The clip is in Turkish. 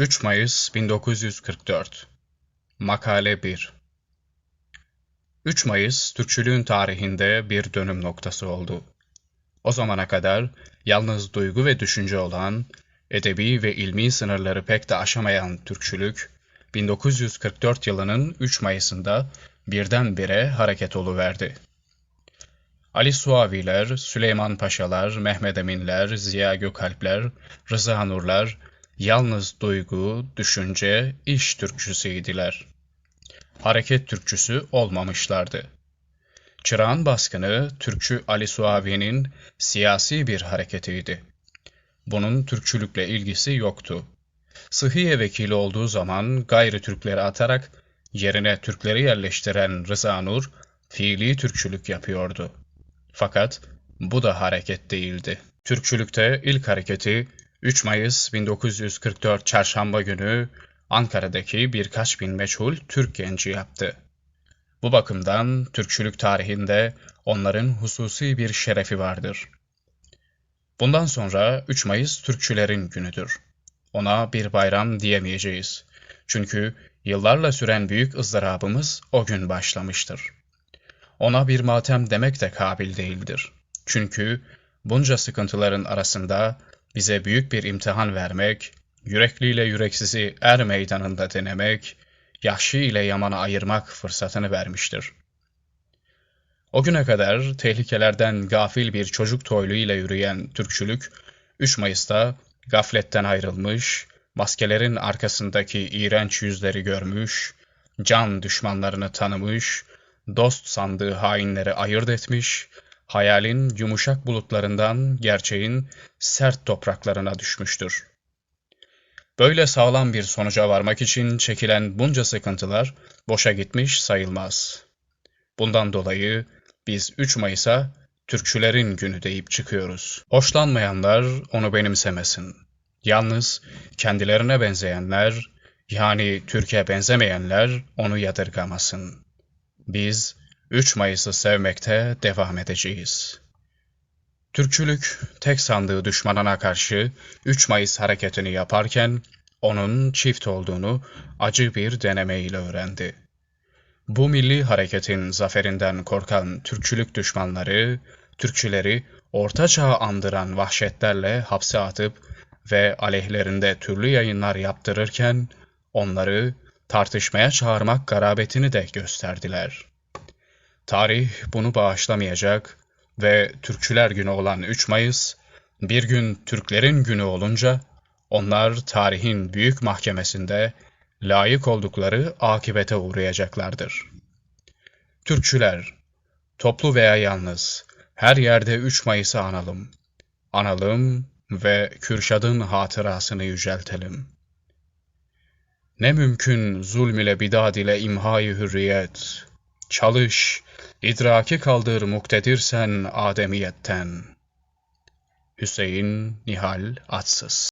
3 Mayıs 1944 Makale 1 3 Mayıs, Türkçülüğün tarihinde bir dönüm noktası oldu. O zamana kadar yalnız duygu ve düşünce olan, edebi ve ilmi sınırları pek de aşamayan Türkçülük, 1944 yılının 3 Mayıs'ında birdenbire hareket oluverdi. Ali Suaviler, Süleyman Paşalar, Mehmet Eminler, Ziya Gökalpler, Rıza Nurlar, yalnız duygu, düşünce, iş Türkçüsüydiler. Hareket Türkçüsü olmamışlardı. Çırağan baskını Türkçü Ali Suavi'nin siyasi bir hareketiydi. Bunun Türkçülükle ilgisi yoktu. Sıhhiye vekili olduğu zaman gayri Türkleri atarak yerine Türkleri yerleştiren Rıza Nur, fiili Türkçülük yapıyordu. Fakat bu da hareket değildi. Türkçülükte ilk hareketi 3 Mayıs 1944 Çarşamba günü Ankara'daki birkaç bin meçhul Türk genci yaptı. Bu bakımdan Türkçülük tarihinde onların hususi bir şerefi vardır. Bundan sonra 3 Mayıs Türkçülerin günüdür. Ona bir bayram diyemeyeceğiz. Çünkü yıllarla süren büyük ızdırabımız o gün başlamıştır. Ona bir matem demek de kabil değildir. Çünkü bunca sıkıntıların arasında bize büyük bir imtihan vermek, yürekliyle yüreksizi er meydanında denemek, Yahşi ile Yaman'ı ayırmak fırsatını vermiştir. O güne kadar tehlikelerden gafil bir çocuk toylu ile yürüyen Türkçülük, 3 Mayıs'ta gafletten ayrılmış, maskelerin arkasındaki iğrenç yüzleri görmüş, can düşmanlarını tanımış, dost sandığı hainleri ayırt etmiş, hayalin yumuşak bulutlarından gerçeğin sert topraklarına düşmüştür. Böyle sağlam bir sonuca varmak için çekilen bunca sıkıntılar boşa gitmiş sayılmaz. Bundan dolayı biz 3 Mayıs'a Türkçülerin günü deyip çıkıyoruz. Hoşlanmayanlar onu benimsemesin. Yalnız kendilerine benzeyenler, yani Türkiye benzemeyenler onu yadırgamasın. Biz 3 Mayıs'ı sevmekte devam edeceğiz. Türkçülük tek sandığı düşmanına karşı 3 Mayıs hareketini yaparken onun çift olduğunu acı bir deneme ile öğrendi. Bu milli hareketin zaferinden korkan Türkçülük düşmanları, Türkçüleri orta çağı andıran vahşetlerle hapse atıp ve aleyhlerinde türlü yayınlar yaptırırken onları tartışmaya çağırmak garabetini de gösterdiler. Tarih bunu bağışlamayacak ve Türkçüler Günü olan 3 Mayıs, bir gün Türklerin günü olunca onlar tarihin büyük mahkemesinde layık oldukları akibete uğrayacaklardır. Türkçüler, toplu veya yalnız, her yerde 3 Mayıs'ı analım. Analım ve Kürşad'ın hatırasını yüceltelim. Ne mümkün zulm ile bidad ile imhayı hürriyet. Çalış, idraki kaldır muktedirsen ademiyetten. Hüseyin Nihal Atsız